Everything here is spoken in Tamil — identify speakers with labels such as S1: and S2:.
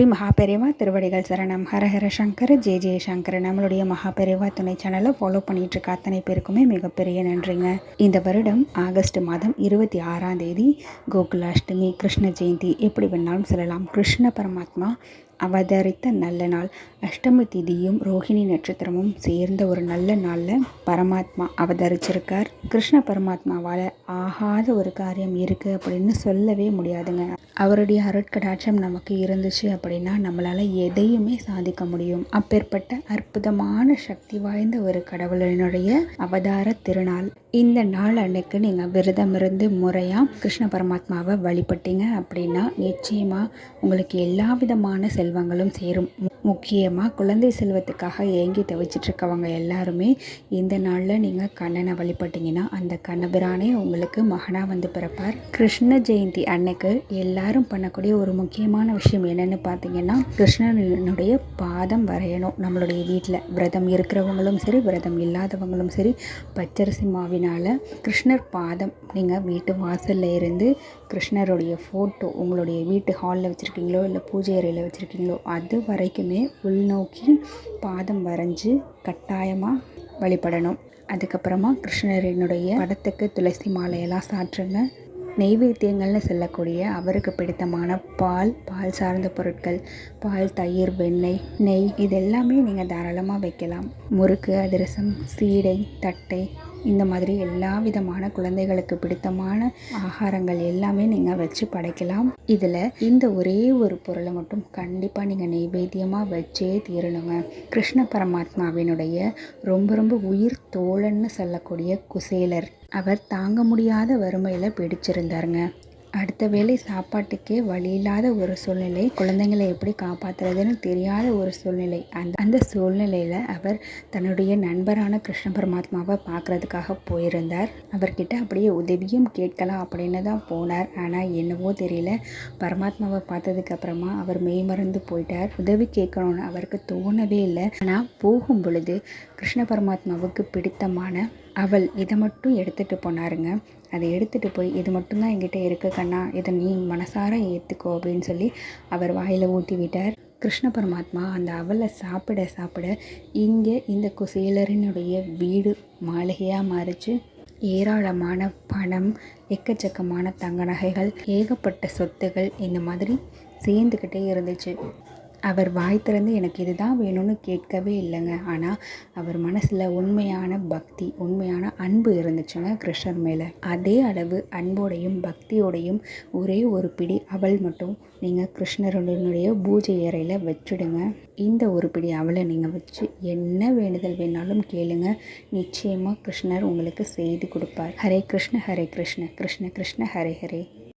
S1: ஸ்ரீ மகாபெரிவா திருவடிகள் சரணம். ஹரஹர சங்கர ஜெய சங்கர். நம்மளுடைய மகாபெரிவா துணை சேனலை ஃபாலோ பண்ணிட்டு இருக்க அத்தனை பேருக்குமே மிகப்பெரிய நன்றிங்க. இந்த வருடம் ஆகஸ்ட் மாதம் இருபத்தி ஆறாம் தேதி கோகுலாஷ்டமி கிருஷ்ண ஜெயந்தி எப்படி வேணாலும் சொல்லலாம். கிருஷ்ண பரமாத்மா அவதரித்த நல்ல நாள். அஷ்டமி திதியும் ரோஹிணி நட்சத்திரமும் சேர்ந்த ஒரு நல்ல நாளில் பரமாத்மா அவதரிச்சிருக்கார். கிருஷ்ண பரமாத்மாவால் ஆகாத ஒரு காரியம் இருக்குது அப்படின்னு சொல்லவே முடியாதுங்க. அவருடைய அருட்கடாட்சம் நமக்கு இருந்துச்சு அப்படின்னா நம்மளால் எதையுமே சாதிக்க முடியும். அப்பேற்பட்ட அற்புதமான சக்தி வாய்ந்த ஒரு கடவுளினுடைய அவதார திருநாள். இந்த நாள் அன்னைக்கு நீங்கள் விரதம் இருந்து முறையாக கிருஷ்ண பரமாத்மாவை வழிபட்டீங்க அப்படின்னா நிச்சயமாக உங்களுக்கு எல்லா விதமான செல்வங்களும் சேரும். முக்கியமாக குழந்தை செல்வத்துக்காக ஏங்கி தவிச்சிட்ருக்கவங்க எல்லாருமே இந்த நாளில் நீங்கள் கண்ணனை வழிபட்டிங்கன்னா அந்த கண்ணபிரானே உங்களுக்கு மகனாக வந்து பிறப்பார். கிருஷ்ண ஜெயந்தி அன்னைக்கு எல்லாரும் பண்ணக்கூடிய ஒரு முக்கியமான விஷயம் என்னென்னு பார்த்தீங்கன்னா கிருஷ்ணனுடைய பாதம் வரையணும். நம்மளுடைய வீட்டில் விரதம் இருக்கிறவங்களும் சரி விரதம் இல்லாதவங்களும் சரி பச்சரிசி மாவினால் கிருஷ்ணர் பாதம் நீங்கள் வீட்டு வாசலில் இருந்து கிருஷ்ணருடைய ஃபோட்டோ உங்களுடைய வீட்டு ஹாலில் வச்சுருக்கீங்களோ இல்லை பூஜை அறையில் வச்சுருக்கீங்களோ அது வரைக்குமே உள்நோக்கி பாதம் வரைஞ்சி கட்டாயமாக வழிபடணும். அதுக்கப்புறமா கிருஷ்ணரினுடைய படத்துக்கு துளசி மாலையெல்லாம் சாற்றுங்க. நெய்வேத்தியங்கள்னு சொல்லக்கூடிய அவருக்கு பிடித்தமான பால் பால் சார்ந்த பொருட்கள் பால் தயிர் வெண்ணெய் நெய் இது எல்லாமே நீங்கள் தாராளமாக வைக்கலாம். முறுக்கு அதிரசம் சீடை தட்டை இந்த மாதிரி எல்லா விதமான குழந்தைகளுக்கு பிடித்தமான ஆகாரங்கள் எல்லாமே நீங்கள் வச்சு படைக்கலாம். இதில் இந்த ஒரே ஒரு பொருளை மட்டும் கண்டிப்பாக நீங்கள் நெய்வேத்தியமாக வச்சே தீரணுங்க. கிருஷ்ண பரமாத்மாவினுடைய ரொம்ப ரொம்ப உயிர் தோழன்னு சொல்லக்கூடிய குசேலர். அவர் தாங்க முடியாத வறுமையில் பிடிச்சிருந்தாருங்க. அடுத்த வேளை சாப்பாட்டுக்கே வழி இல்லாத ஒரு சூழ்நிலை குழந்தைங்களை எப்படி காப்பாற்றுறதுன்னு தெரியாத ஒரு சூழ்நிலை. அந்த அந்த சூழ்நிலையில் அவர் தன்னுடைய நண்பரான கிருஷ்ண பரமாத்மாவை பார்க்குறதுக்காக போயிருந்தார். அவர்கிட்ட அப்படியே உதவியும் கேட்கலாம் அப்படின்னு தான் போனார். ஆனால் என்னவோ தெரியல. பரமாத்மாவை பார்த்ததுக்கு அப்புறமா அவர் மெய்மறந்து போயிட்டார். உதவி கேட்கணும்னு அவருக்கு தோணவே இல்லை. ஆனால் போகும் பொழுது கிருஷ்ண பரமாத்மாவுக்கு பிடித்தமான அவள் இதை மட்டும் எடுத்துகிட்டு போனாருங்க. அதை எடுத்துகிட்டு போய் இது மட்டும்தான் என்கிட்ட இருக்கு கண்ணா இதை நீ மனசார ஏற்றுக்கோ அப்படின்னு சொல்லி அவர் வாயில் ஊட்டி விட்டார். கிருஷ்ண பரமாத்மா அந்த அவலை சாப்பிட சாப்பிட இங்கே இந்த குசேலரனுடைய வீடு மாளிகையாக மாறிச்சு. ஏராளமான பணம் எக்கச்சக்கமான தங்க நகைகள் ஏகப்பட்ட சொத்துகள் இந்த மாதிரி சேர்ந்துக்கிட்டே இருந்துச்சு. அவர் வாய் திறந்து எனக்கு இதுதான் வேணும்னு கேட்கவே இல்லைங்க. ஆனால் அவர் மனசில் உண்மையான பக்தி உண்மையான அன்பு இருந்துச்சுங்க கிருஷ்ணர் மேலே. அதே அளவு அன்போடையும் பக்தியோடையும் ஒரே ஒரு பிடி அவள் மட்டும் நீங்கள் கிருஷ்ணருடனுடைய பூஜை அறையில் வச்சுடுங்க. இந்த ஒரு பிடி அவளை நீங்கள் வச்சு என்ன வேண்டுதல் வேணாலும் கேளுங்க. நிச்சயமாக கிருஷ்ணர் உங்களுக்கு செய்து கொடுப்பார். ஹரே கிருஷ்ண ஹரே கிருஷ்ண கிருஷ்ண கிருஷ்ண ஹரே ஹரே.